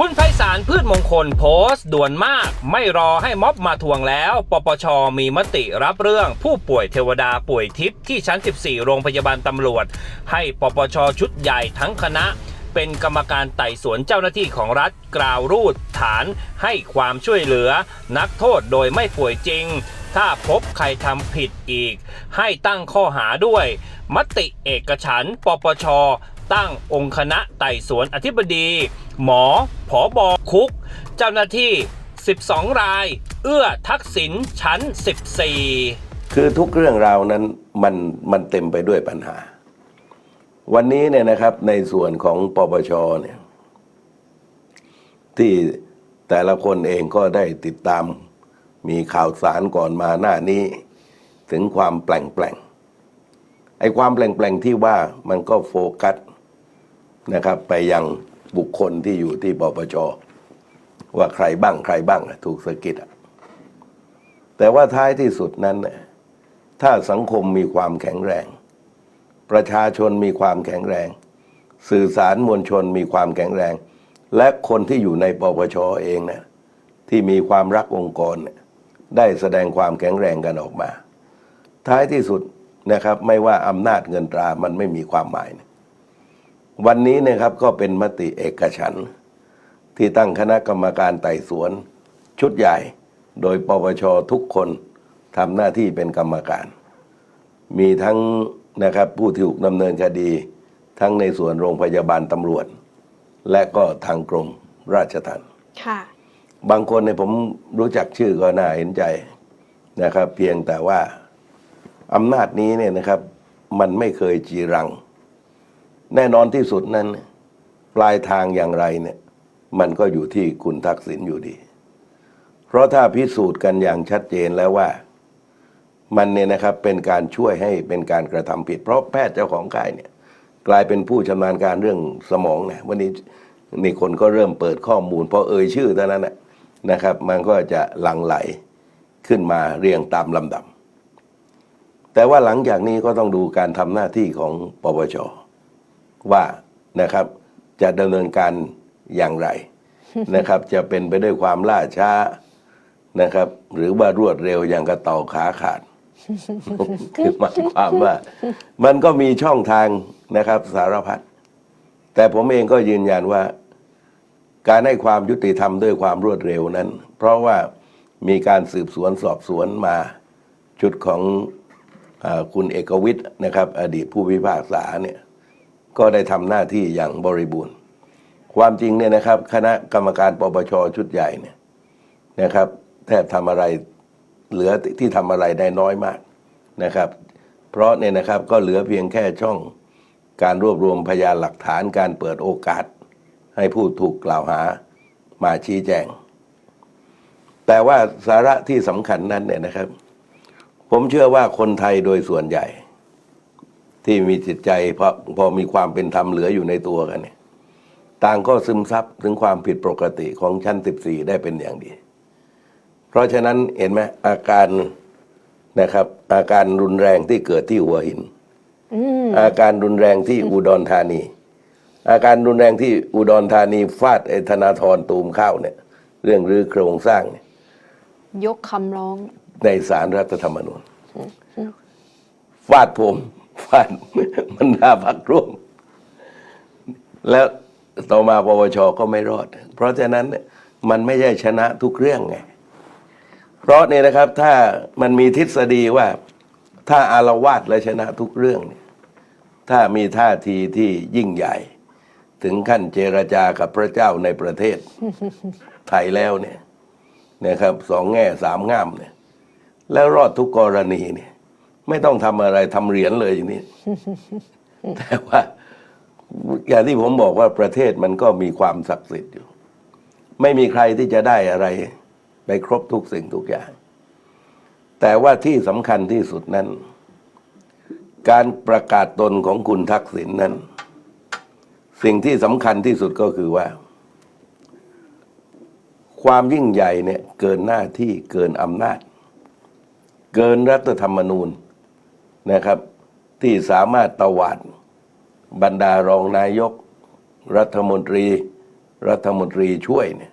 คุณไพศาลพืชมงคลโพสต์ด่วนมาก ไม่รอให้ม็อบมาทวงแล้ว ปปชมีมติรับเรื่องผู้ป่วยเทวดาป่วยทิพย์ที่ชั้น 14 โรงพยาบาลตำรวจ ให้ปปชชุดใหญ่ทั้งคณะ เป็นกรรมการไต่สวนเจ้าหน้าที่ของรัฐกล่าวรูดฐาน ให้ความช่วยเหลือ นักโทษโดยไม่ป่วยจริง ถ้าพบใครทำผิดอีก ให้ตั้งข้อหาด้วย มติเอกฉันปปชตั้งองค์คณะไต่สวนอธิบดี หมอ ผอบอคุก เจ้าหน้าที่ 12 ราย เอื้อทักษิณชั้น 14 คือทุกเรื่องราวนั้นมันมันเต็มไปด้วยปัญหา วันนี้เนี่ยนะครับในส่วนของปปชเนี่ยที่แต่ละคนเองก็ได้ติดตามมีข่าวสารก่อนมาหน้านี้ ถึงความแปลงแปลงๆไอ้ความแปลงแปลงๆที่ว่ามันก็โฟกัสนะครับไปยัง บุคคลที่อยู่ที่ปปชว่าใครบ้างใครบ้างถูกสะกิดอะแต่ว่าท้ายที่สุดนั้นน่ะถ้าสังคมมีความแข็งแรง ประชาชนมีความแข็งแรง สื่อสารมวลชนมีความแข็งแรง และคนที่อยู่ในปปชเองนะที่มีความรักองค์กรได้แสดงความแข็งแรงกันออกมา ท้ายที่สุดนะครับ ไม่ว่าอำนาจเงินตรามันไม่มีความหมายนะ วันนี้นะครับก็เป็นมติเอกฉันท์ที่ตั้งคณะกรรมการไต่สวน ชุดใหญ่ โดยปปชทุกคนทำหน้าที่เป็นกรรมการ มีทั้งนะครับผู้ที่ถูกดำเนินคดี ทั้งในส่วนโรงพยาบาลตำรวจ และก็ทางกรมราชทัณฑ์ค่ะบางคนเนี่ยผมรู้จักชื่อก็น่าเห็นใจนะครับ เพียงแต่ว่าอำนาจนี้เนี่ยนะครับ มันไม่เคยจีรัง แน่นอนที่สุดนั้น ปลายทางอย่างไรเนี่ยมันก็อยู่ที่คุณทักษิณอยู่ดี เพราะถ้าพิสูจน์กันอย่างชัดเจนแล้วว่า มันเนี่ยนะครับเป็นการช่วยให้เป็นการกระทำผิด เพราะแพทย์เจ้าของกายเนี่ยกลายเป็นผู้ชำนาญการเรื่องสมองนะวันนี้นี่คนก็เริ่มเปิดข้อมูลพอเอ่ยชื่อเท่านั้นนะนะครับ มันก็จะหลั่งไหลขึ้นมาเรียงตามลำดับแต่ว่าหลังจากนี้ก็ต้องดูการทำหน้าที่ของปปช ว่านะครับจะดำเนินการอย่างไรนะครับ จะเป็นไปด้วยความล่าช้านะครับ หรือว่ารวดเร็วอย่างกระต่อขาขาดคือหมายความว่า มันก็มีช่องทางนะครับสารพัดแต่ผมเองก็ยืนยันว่า การให้ความยุติธรรมด้วยความรวดเร็วนั้น เพราะว่ามีการสืบสวนสอบสวนมาชุดของอาคุณเอกวิทย์นะครับ อดีตผู้พิพากษาเนี่ย ก็ได้ทำหน้าที่อย่างบริบูรณ์ ความจริงเนี่ยนะครับ คณะกรรมการปปชชุดใหญ่เนี่ยนะครับ แทบทำอะไรเหลือที่ทำอะไรได้น้อยมากนะครับ เพราะเนี่ยนะครับก็เหลือเพียงแค่ช่องการรวบรวมพยานหลักฐานการเปิดโอกาส ให้ผู้ถูกกล่าวหามาชี้แจง แต่ว่าสาระที่สำคัญนั้นเนี่ยนะครับ ผมเชื่อว่าคนไทยโดยส่วนใหญ่ ที่มีจิตใจพอพอมีความเป็นธรรมเหลืออยู่ในตัวกันเนี่ยต่างก็ซึมซับถึงความผิดปกติของชั้น 14 ได้เป็นอย่างดี เพราะฉะนั้นเห็นไหมอาการนะครับ อาการรุนแรงที่เกิดที่หัวหินอืมอาการรุนแรงที่อุดรธานี อาการรุนแรงที่อุดรธานีฟาดไอ้ธนาธรตูมข้าวเนี่ย เรื่องรื้อโครงสร้างเนี่ยยกคำร้องในสารรัฐธรรมนูญฟาดผม ฟาดมันหน่าพักร่วม แล้วต่อมาปปชก็ไม่รอด เพราะฉะนั้นมันไม่ใช่ชนะทุกเรื่องไง เพราะเนี่ยนะครับ ถ้ามันมีทฤษฎีว่า ถ้าอารวาสและชนะทุกเรื่องเนี่ยถ้ามีท่าทีที่ยิ่งใหญ่ ถึงขั้นเจรจากับพระเจ้าในประเทศ ไทยแล้วเนี่ยนะครับสองแง่สามง่ามเนี่ย แล้วรอดทุกกรณีเนี่ย ไม่ต้องทำอะไรทำเหรียญเลยอย่างนี้ แต่ว่า อย่างที่ผมบอกว่าประเทศมันก็มีความศักดิ์สิทธิ์อยู่ ไม่มีใครที่จะได้อะไร ไปครบทุกสิ่งทุกอย่าง แต่ว่าที่สำคัญที่สุดนั้น การประกาศตนของคุณทักษิณนั้น สิ่งที่สำคัญที่สุดก็คือว่า ความยิ่งใหญ่เนี่ย เกินหน้าที่เกินอำนาจเกินรัฐธรรมนูญ นะครับ ที่สามารถตวาดบรรดารองนายก รัฐมนตรี รัฐมนตรีช่วยเนี่ย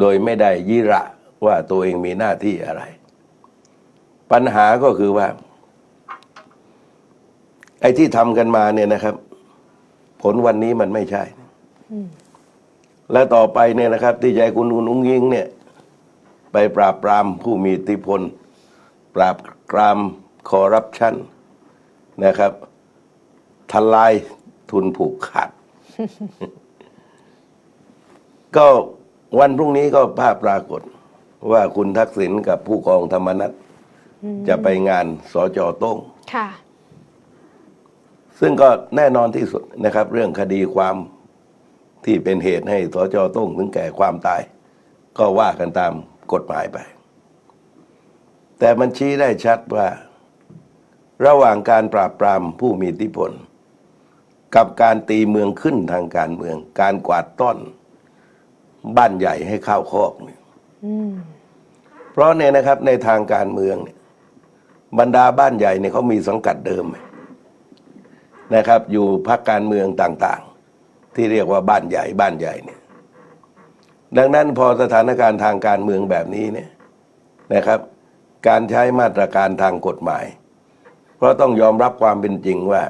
โดยไม่ได้ยิระว่าตัวเองมีหน้าที่อะไร ปัญหาก็คือว่า ไอ้ที่ทำกันมาเนี่ยนะครับ ผลวันนี้มันไม่ใช่ และต่อไปเนี่ยนะครับ ที่ใจคุณอุนอุ้งยิงเนี่ย ไปปราบปรามผู้มีอิทธิพล ปราบปราม คอร์รัปชันนะครับทลายทุนผูกขาด ก็วันพรุ่งนี้ก็ภาพปรากฏ ว่าคุณทักษิณกับผู้กองธรรมนัฐจะไปงานสจโต้งค่ะซึ่งก็แน่นอนที่สุดนะครับ เรื่องคดีความที่เป็นเหตุให้สจโต้งถึงแก่ความตาย ก็ว่ากันตามกฎหมายไป แต่มันชี้ได้ชัดว่า ระหว่างการปราบปรามผู้มีอิทธิพล กับการตีเมืองขึ้นทางการเมือง การกวาดต้อน บ้านใหญ่ให้ข้าวคอกเนี่ยเพราะเนี่ยนะครับในทางการเมืองเนี่ยบรรดาบ้านใหญ่เนี่ยเขามีสังกัดเดิมนะครับ อยู่พรรคการเมืองต่าง ๆ ที่เรียกว่าบ้านใหญ่บ้านใหญ่เนี่ยดังนั้นพอสถานการณ์ทางการเมืองแบบนี้เนี่ยนะครับ การใช้มาตรการทางกฎหมาย เพราะต้องยอมรับความเป็นจริงว่า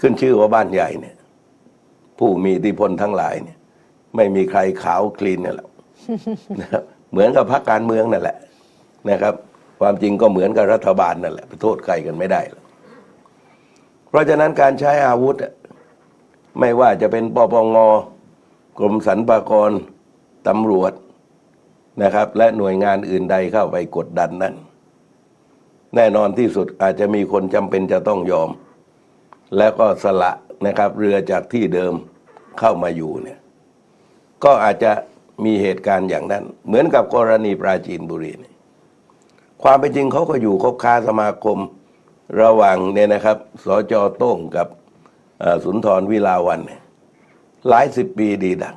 ขึ้นชื่อว่าบ้านใหญ่เนี่ย ผู้มีอิทธิพลทั้งหลายเนี่ย ไม่มีใครขาวคลีนเนี่ยหรอกนะครับเหมือนกับพรรคการเมืองนั่นแหละนะครับ ความจริงก็เหมือนกับรัฐบาลนั่นแหละไปโทษใครกันไม่ได้หรอกเพราะฉะนั้นการใช้อาวุธ ไม่ว่าจะเป็นปปงกรมสรรพากรตำรวจนะครับ และหน่วยงานอื่นใดเข้าไปกดดันนั้น แน่นอนที่สุดอาจจะมีคนจำเป็นจะต้องยอม แล้วก็สละนะครับเรือจากที่เดิมเข้ามาอยู่เนี่ยก็อาจจะมีเหตุการณ์อย่างนั้น เหมือนกับกรณีปราจีนบุรีนี่ความเป็นจริงเขาก็อยู่คบค้าสมาคมระหว่างเนี่ยนะครับสจโต้งกับอ่อสุนทรวิลาวันเนี่ยหลายสิบปีดีดัง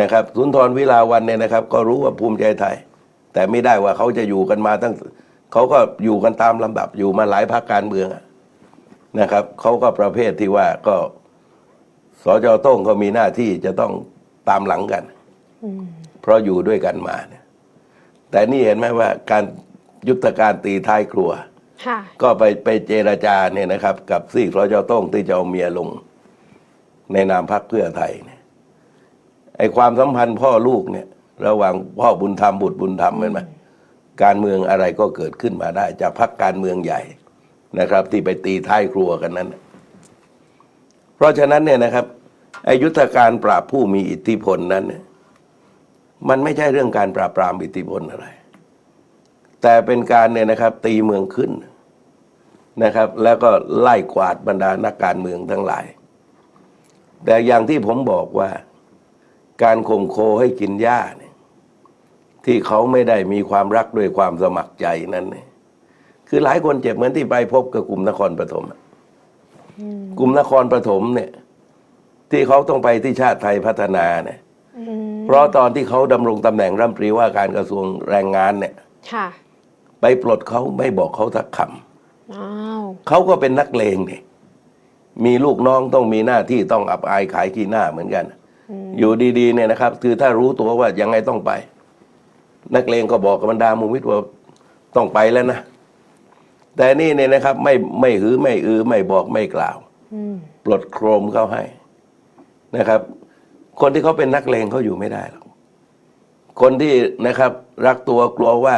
นะครับ สุนทรวิลาวันเนี่ยนะครับ ก็รู้ว่าภูมิใจไทย แต่ไม่ได้ว่าเขาจะอยู่กันมาตั้ง เขาก็อยู่กันตามลำดับอยู่มาหลายพรรคการเมืองอะนะครับเขาก็ประเภทที่ว่าก็สจโต้งก็มีหน้าที่จะต้องตามหลังกันอืมเพราะอยู่ด้วยกันมาเนี่ยแต่นี่เห็นไหมว่าการยุทธการตีท้ายครัวค่ะก็ไปไปเจรจาเนี่ยนะครับ กับซีกสจโต้งที่จะเอาเมียลง ในนามพรรคเพื่อไทยเนี่ยไอความสัมพันธ์พ่อลูกเนี่ย ระหว่างพ่อบุญธรรมบุตรบุญธรรมเห็นไหม การเมืองอะไรก็เกิดขึ้นมาได้ จากพรรคการเมืองใหญ่นะครับ ที่ไปตีท้ายครัวกันนั้น เพราะฉะนั้นเนี่ยนะครับไอยุทธการปราบผู้มีอิทธิพลนั้น มันไม่ใช่เรื่องการปราบปรามอิทธิพลอะไร แต่เป็นการเนี่ยนะครับ ตีเมืองขึ้นนะครับ แล้วก็ไล่กวาดบรรดานักการเมืองทั้งหลาย แต่อย่างที่ผมบอกว่า การข่มโคให้กินหญ้าเนี่ย ที่เขาไม่ได้มีความรักด้วยความสมัครใจนั้นเนี่ยคือหลายคนเจ็บเหมือนที่ไปพบกับกลุ่มนครปฐมอะกลุ่มนครปฐมเนี่ย ที่เขาต้องไปที่ชาติไทยพัฒนาเนี่ยอืมเพราะตอนที่เขาดำรงตำแหน่งรัฐมนตรีว่าการกระทรวงแรงงานเนี่ยค่ะไปปลดเขาไม่บอกเขาสักคอ้าวำเขาก็เป็นนักเลงเนี่ยมีลูกน้องต้องมีหน้าที่ต้องอับอายขายขี้หน้าเหมือนกัน อยู่ดีๆเนี่ยนะครับ คือถ้ารู้ตัวว่ายังไงต้องไป นักเลงก็บอกกับบรรดามูมิตรว่าต้องไปแล้วนะ แต่นี่เนี่ยนะครับ ไม่ไม่หือไม่อือไม่บอกไม่กล่าวอืมปลดโครมเขาให้นะครับ คนที่เขาเป็นนักเลงเขาอยู่ไม่ได้หรอกคนที่นะครับ รักตัวกลัวว่า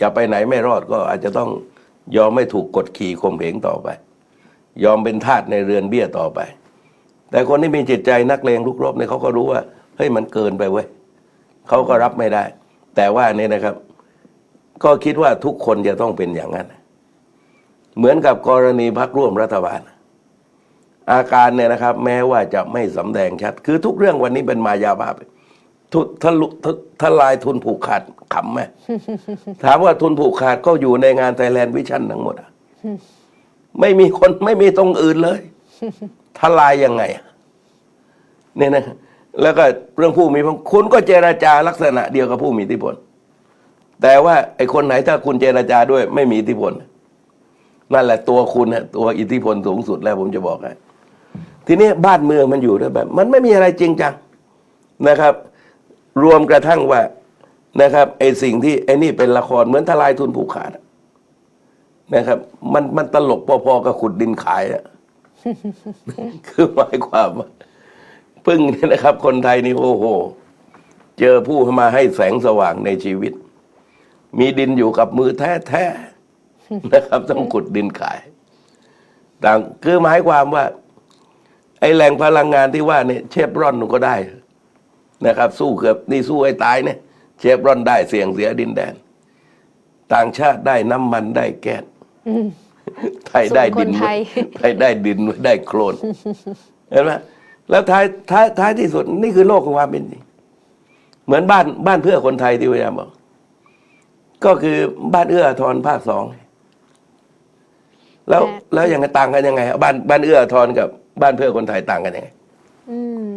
จะไปไหนไม่รอดก็อาจจะต้องยอมไม่ถูกกดขี่ข่มเหงต่อไป ยอมเป็นทาสในเรือนเบี้ยต่อไป แต่คนที่มีจิตใจนักเลงลุกรบเนี่ยเขาก็รู้ว่าเฮ้ยมันเกินไปเว้ยเขาก็รับไม่ได้ แต่ว่าเนี่ยนะครับ ก็คิดว่าทุกคนจะต้องเป็นอย่างนั้น เหมือนกับกรณีพักร่วมรัฐบาล อาการเนี่ยนะครับ แม้ว่าจะไม่สำแดงชัด คือทุกเรื่องวันนี้เป็นมายาบ้าไปทุทะลุทะลายทุนผูกขาดขำไหมถามว่าทุนผูกขาดก็อยู่ในงานไทยแลนด์วิชั่นทั้งหมดอะไม่มีคนไม่มีตรงอื่นเลยทลายยังไงอะเนี่ยนะ แล้วก็เรื่องผู้มีพลคุณก็เจราจาลักษณะเดียวกับผู้มีอิทธิพล แต่ว่าไอ้คนไหนถ้าคุณเจราจาด้วยไม่มีอิทธิพล นั่นแหละตัวคุณนะตัวอิทธิพลสูงสุดแล้วผมจะบอกให้ทีนี้บ้านเมืองมันอยู่ด้วยแบบ มันไม่มีอะไรจริงจังนะครับ รวมกระทั่งว่านะครับไอ้สิ่งที่ไอ้นี่เป็นละครเหมือนทลายทุนผูกขาดนะครับ มันมันตลกพอๆกับขุดดินขายอะคือหมายความว่า พึ่งเนี่ยนะครับ คนไทยนี่โอ้โห เจอผู้มาให้แสงสว่างในชีวิต มีดินอยู่กับมือแท้ๆนะครับ ต้องขุดดินขาย ต่างคือหมายความว่า ไอ้แหล่งพลังงานที่ว่าเนี่ยเชฟรอนก็ได้นะครับ สู้เกือบนี่สู้ไอ้ตายเนี่ย เชฟรอนได้เสี่ยงเสียดินแดน ต่างชาติได้น้ำมันได้แก๊สไทยได้ดินส่วนคนไทยไทยได้ดินได้โคลนเห็นไหม แล้วท้ายท้ายท้ายที่สุดนี่คือโลกของความเป็นจริงเหมือนบ้านบ้านเพื่อคนไทยที่พยายามบอก ก็คือบ้านเอื้ออาทรภาคสองแล้วแต่แล้วยังไงต่างกันยังไง บ้านบ้านเอื้ออาทรกับบ้านเพื่อคนไทยต่างกันยังไงอืม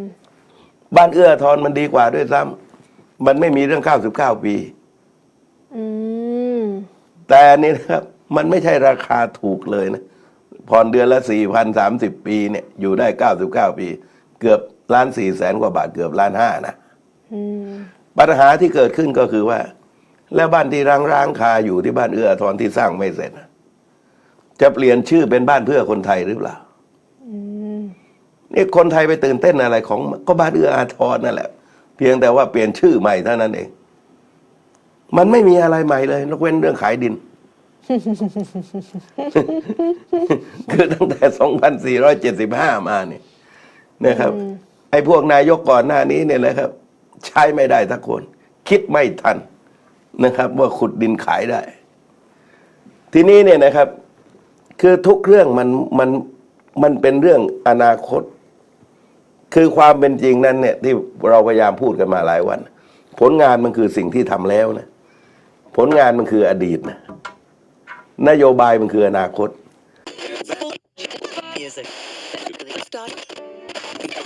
บ้านเอื้ออาทรมันดีกว่าด้วยซ้ำมันไม่มีเรื่องข้าวสิบเก้าปีอืมแต่อันนี่นะครับ มันไม่ใช่ราคาถูกเลยนะผ่อนเดือนละสี่พันสามสิบปีเนี่ย อยู่ได้เก้าสิบเก้าปีเกือบล้านสี่แสนกว่าบาทเกือบล้านห้านะอืมปัญหาที่เกิดขึ้นก็คือว่า แล้วบ้านที่ร้างร้างๆคาอยู่ที่บ้านเอื้ออาทรที่สร้างไม่เสร็จนะจะเปลี่ยนชื่อเป็นบ้านเพื่อคนไทยหรือเปล่าอืมนี่คนไทยไปตื่นเต้นอะไรของ ก็บ้านเอื้ออาทรนั่นแหละ เพียงแต่ว่าเปลี่ยนชื่อใหม่เท่านั้นเอง มันไม่มีอะไรใหม่เลยนกเว้นเรื่องขายดินคือตั้งแต่ 2475 มาเนี่ย นะครับ ไอ้พวกนายกก่อนหน้านี้เนี่ยนะครับ ใช้ไม่ได้ทักคน คิดไม่ทันนะครับ ว่าขุดดินขายได้ ทีนี้เนี่ยนะครับ คือทุกเรื่องมันมันมันเป็นเรื่องอนาคต คือความเป็นจริงนั้นเนี่ยที่เราพยายามพูดกันมาหลายวัน ผลงานมันคือสิ่งที่ทำแล้วนะ ผลงานมันคืออดีตนะนโยบายมันคืออนาคต